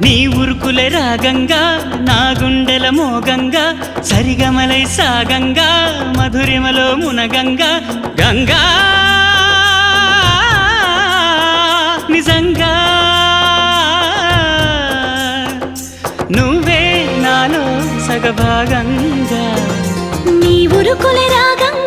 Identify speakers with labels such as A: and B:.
A: నీ ఉరుకులే రాగంగా నా గుండెల మోగంగా సరిగమలై సాగంగా మధురిమలో మునగంగా గంగా! నాలో సగభాగంగా.
B: నీ ఉరుకుల రాగంగా